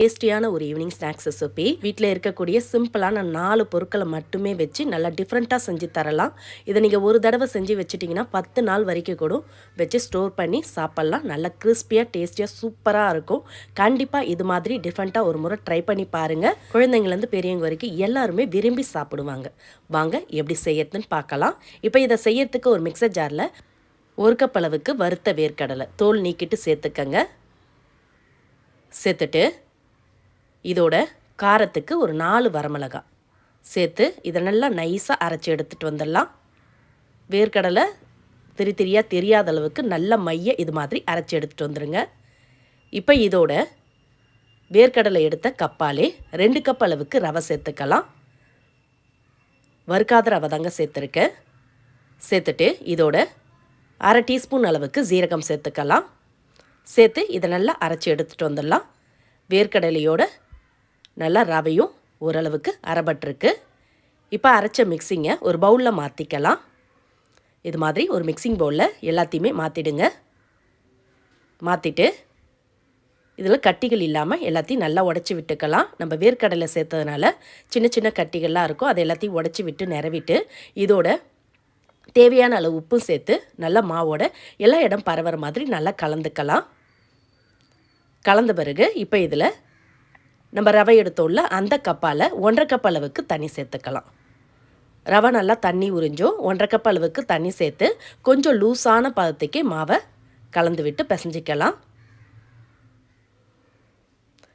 டேஸ்டியான ஒரு evening snacks recipe வீட்டில் இருக்கக்கூடிய சிம்பிளான நாலு பொருட்களை மட்டுமே வச்சு நல்லா டிஃப்ரெண்ட்டாக செஞ்சு தரலாம். இதை நீங்கள் ஒரு தடவை செஞ்சு வச்சுட்டிங்கன்னா பத்து நாள் வரைக்கும் கூட வச்சு ஸ்டோர் பண்ணி சாப்பிட்லாம். நல்லா கிறிஸ்பியாக டேஸ்டியாக சூப்பராக இருக்கும். கண்டிப்பாக இது மாதிரி டிஃப்ரெண்ட்டாக ஒரு முறை ட்ரை பண்ணி பாருங்கள் குழந்தைங்கள்லேருந்து பெரியவங்க வரைக்கும் எல்லாருமே விரும்பி சாப்பிடுவாங்க. வாங்க எப்படி செய்யறதுன்னு பார்க்கலாம். இப்போ இதை செய்யறதுக்கு ஒரு மிக்சர் ஜாரில் ஒரு கப் அளவுக்கு வறுத்த வேர்க்கடலை தோல் நீக்கிட்டு சேர்த்துக்கங்க. சேர்த்துட்டு இதோட காரத்துக்கு ஒரு நாலு வரமிளகா. சேர்த்து இதை நல்லா நைஸாக அரைச்சி எடுத்துகிட்டு வந்துடலாம். வேர்க்கடலை திரி திரியாக தெரியாத அளவுக்கு நல்ல மைய இது மாதிரி அரைச்சி எடுத்துகிட்டு வந்துடுங்க இப்போ இதோட வேர்க்கடலை எடுத்த கப்பாலே ரெண்டு கப் அளவுக்கு ரவை சேர்த்துக்கலாம். வறுக்காத ரவை தாங்க சேர்த்துருக்கேன். சேர்த்துட்டு இதோட அரை டீஸ்பூன் அளவுக்கு ஜீரகம் சேர்த்துக்கலாம். சேர்த்து இதை நல்லா அரைச்சி எடுத்துகிட்டு வந்துடலாம். வேர்க்கடலையோட நல்லா ரவையும் ஓரளவுக்கு அரைபட்டிருக்கு. இப்போ அரைச்ச மிக்சிங்கை ஒரு பவுலில் மாற்றிக்கலாம் இது மாதிரி ஒரு மிக்சிங் பவுலில் எல்லாத்தையுமே மாற்றிடுங்க மாற்றிட்டு இதில் கட்டிகள் இல்லாமல் எல்லாத்தையும் நல்லா உடச்சி விட்டுக்கலாம். நம்ம வேர்க்கடலை சேர்த்ததுனால சின்ன சின்ன கட்டிகள்லாம் இருக்கும். அதை எல்லாத்தையும் உடச்சி விட்டு நிறவிட்டு இதோட தேவையான அளவு உப்பும் சேர்த்து நல்லா மாவோட எல்லா இடம் பரவுற மாதிரி நல்லா கலந்துக்கலாம். கலந்த பிறகு இப்போ இதில் நம்ம ரவை எடுத்தோம்ல அந்த கப்பால் ஒன்றரை கப் அளவுக்கு தண்ணி சேர்த்துக்கலாம். ரவை நல்லா தண்ணி உறிஞ்சும் ஒன்றரை கப் அளவுக்கு தண்ணி சேர்த்து கொஞ்சம் லூஸான பதத்துக்கு மாவை கலந்து விட்டு பிசைஞ்சிக்கலாம்.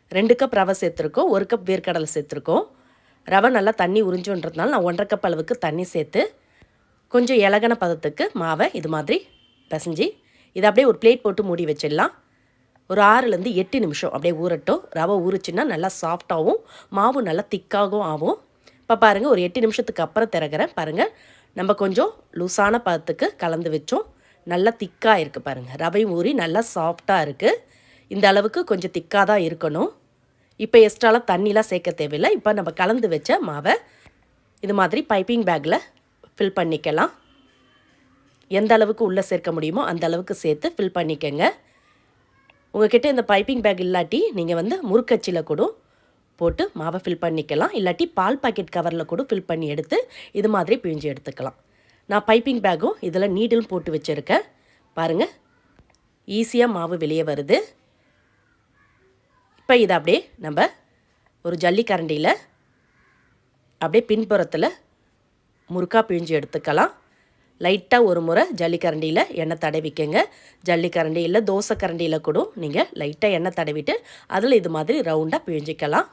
ரெண்டு கப் ரவை சேர்த்துருக்கோம் ஒரு கப் வேர்க்கடலை சேர்த்துருக்கோம். ரவை நல்லா தண்ணி உறிஞ்சோன்றதுனால நான் ஒன்றரை கப் அளவுக்கு தண்ணி சேர்த்து கொஞ்சம் இலகன பதத்துக்கு மாவை இது மாதிரி பிசைஞ்சு இதை அப்படியே ஒரு பிளேட் போட்டு மூடி வச்சிடலாம். ஒரு ஆறுலேருந்து எட்டு நிமிஷம் அப்படியே ஊறட்டும். ரவை ஊறிச்சுன்னா நல்லா சாஃப்டாகவும் மாவு நல்லா திக்காகவும் ஆகும். இப்போ பாருங்கள் ஒரு எட்டு நிமிஷத்துக்கு அப்புறம் திறக்கிறேன். பாருங்கள் நம்ம கொஞ்சம் லூஸான பதத்துக்கு கலந்து வச்சோம். நல்லா திக்காக இருக்குது பாருங்கள் ரவையும் ஊறி நல்லா சாஃப்டாக இருக்குது இந்த அளவுக்கு கொஞ்சம் திக்காக தான் இருக்கணும். இப்போ எக்ஸ்ட்ராலாம் தண்ணிலாம் சேர்க்க தேவையில்லை. இப்போ நம்ம கலந்து வச்ச மாவை இது மாதிரி பைப்பிங் பேக்கில் ஃபில் பண்ணிக்கலாம். எந்த அளவுக்கு உள்ளே சேர்க்க முடியுமோ அந்த அளவுக்கு சேர்த்து ஃபில் பண்ணிக்கங்க. உங்ககிட்ட இந்த பைப்பிங் பேக் இல்லாட்டி நீங்கள் வந்து முறுக்கச்சியில் கூட போட்டு மாவை ஃபில் பண்ணிக்கலாம். இல்லாட்டி பால் பாக்கெட் கவரில் கூட ஃபில் பண்ணி எடுத்து இது மாதிரி பிழிஞ்சு எடுத்துக்கலாம். நான் பைப்பிங் பேக்கும் இதில் நீடிலும் போட்டு வச்சுருக்கேன். பாருங்கள் ஈஸியாக மாவு வெளியே வருது. இப்போ இதை அப்படியே நம்ம ஒரு ஜல்லிக்கரண்டியில் அப்படியே பின்புறத்தில் முறுக்காக பிழிஞ்சு எடுத்துக்கலாம். லைட்டாக ஒரு முறை ஜல்லிக்கரண்டியில் எண்ணெய் தடவிக்கங்க. ஜல்லிக்கரண்டி இல்லை தோசை கரண்டியில் கூட நீங்கள் லைட்டாக எண்ணெய் தடவிட்டு அதில் இது மாதிரி ரவுண்டாக பிழிஞ்சிக்கலாம்.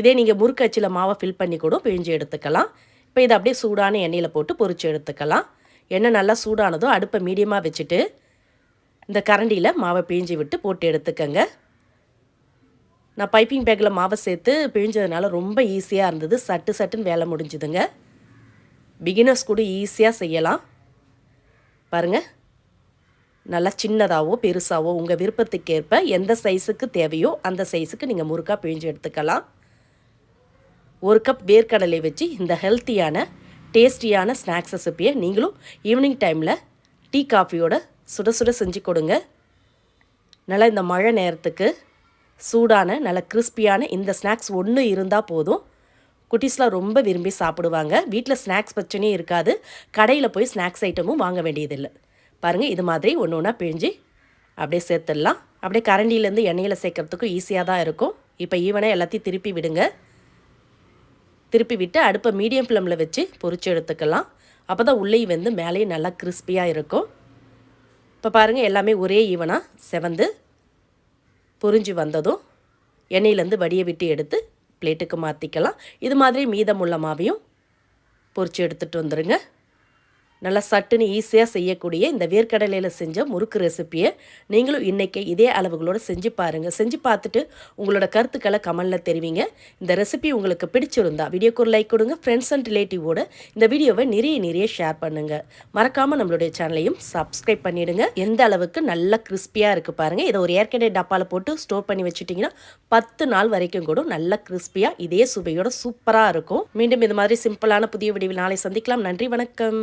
இதே நீங்கள் முறுக்கு அச்சில் மாவை ஃபில் பண்ணி கூட பிழிஞ்சு எடுத்துக்கலாம். இப்போ இதை அப்படியே சூடான எண்ணெயில் போட்டு பொறிச்சு எடுத்துக்கலாம். எண்ணெய் நல்லா சூடானதோ அடுப்பை மீடியமாக வச்சுட்டு இந்த கரண்டியில் மாவை பிழிஞ்சி விட்டு போட்டு எடுத்துக்கங்க. நான் பைப்பிங் பேக்கில் மாவை சேர்த்து பிழிஞ்சதுனால ரொம்ப ஈஸியாக இருந்தது. சட்டு சட்டுன்னு வேலை முடிஞ்சுதுங்க. பிகினர்ஸ் கூட ஈஸியாக செய்யலாம். பாருங்கள் நல்லா சின்னதாகவோ பெருசாகவோ உங்கள் விருப்பத்துக்கேற்ப எந்த சைஸுக்கு தேவையோ அந்த சைஸுக்கு நீங்கள் முறுக்காக பிழிஞ்சு எடுத்துக்கலாம். ஒரு கப் வேர்க்கடலை வச்சு இந்த ஹெல்த்தியான டேஸ்டியான ஸ்நாக்ஸ் ரெசிப்பியை நீங்களும் ஈவினிங் டைமில் டீ காஃபியோட சுட சுட செஞ்சு கொடுங்க. நல்லா இந்த மழை நேரத்துக்கு சூடான நல்ல கிறிஸ்பியான இந்த ஸ்நாக்ஸ் ஒன்று இருந்தால் போதும். குட்டீஸ்லாம் ரொம்ப விரும்பி சாப்பிடுவாங்க. வீட்டில் ஸ்நாக்ஸ் பிரச்சனையும் இருக்காது. கடையில் போய் ஸ்நாக்ஸ் ஐட்டமும் வாங்க வேண்டியதில்லை. பாருங்கள் இது மாதிரி ஒன்று ஒன்றா பிழிஞ்சு அப்படியே சேர்த்துடலாம். அப்படியே கரண்டியிலேருந்து எண்ணெயில் சேர்க்கறதுக்கும் ஈஸியாக தான் இருக்கும். இப்போ ஈவனாக எல்லாத்தையும் திருப்பி விடுங்க. திருப்பி விட்டு அடுப்பை மீடியம் ஃப்ளேமில் வச்சு பொறிச்சு எடுத்துக்கலாம். அப்போ தான் உள்ளே வந்து மேலேயும் நல்லா கிறிஸ்பியாக இருக்கும். இப்போ பாருங்கள் எல்லாமே ஒரே ஈவனாக செவந்து பொறிஞ்சு வந்ததும் எண்ணெயிலேருந்து வடியை விட்டு எடுத்து பிளேட்டுக்கு மாற்றிக்கலாம் இது மாதிரி மீதமுள்ள மாவையும் பொறிச்சு எடுத்துகிட்டு வந்துடுங்க நல்லா சட்டுன்னு ஈஸியாக செய்யக்கூடிய இந்த வேர்க்கடலையில் செஞ்ச முறுக்கு ரெசிப்பியை நீங்களும் இன்றைக்கி இதே அளவுகளோடு செஞ்சு பாருங்கள் செஞ்சு பார்த்துட்டு உங்களோட கருத்துக்களை கமலில் தெரிவிங்க. இந்த ரெசிபி உங்களுக்கு பிடிச்சிருந்தா வீடியோக்கு ஒரு லைக் கொடுங்க. ஃப்ரெண்ட்ஸ் அண்ட் ரிலேட்டிவோட இந்த வீடியோவை நிறைய நிறைய ஷேர் பண்ணுங்கள் மறக்காமல் நம்மளுடைய சேனலையும் சப்ஸ்கிரைப் பண்ணிவிடுங்க எந்த அளவுக்கு நல்லா கிறிஸ்பியாக இருக்குது பாருங்கள் இதை ஒரு ஏற்கனவே டப்பாவில் போட்டு ஸ்டோர் பண்ணி வச்சுட்டிங்கன்னா பத்து நாள் வரைக்கும் கூட நல்லா கிறிஸ்பியாக இதே சுவையோட சூப்பராக இருக்கும். மீண்டும் இது மாதிரி சிம்பிளான புதிய வடிவில் நாளை சந்திக்கலாம். நன்றி வணக்கம்.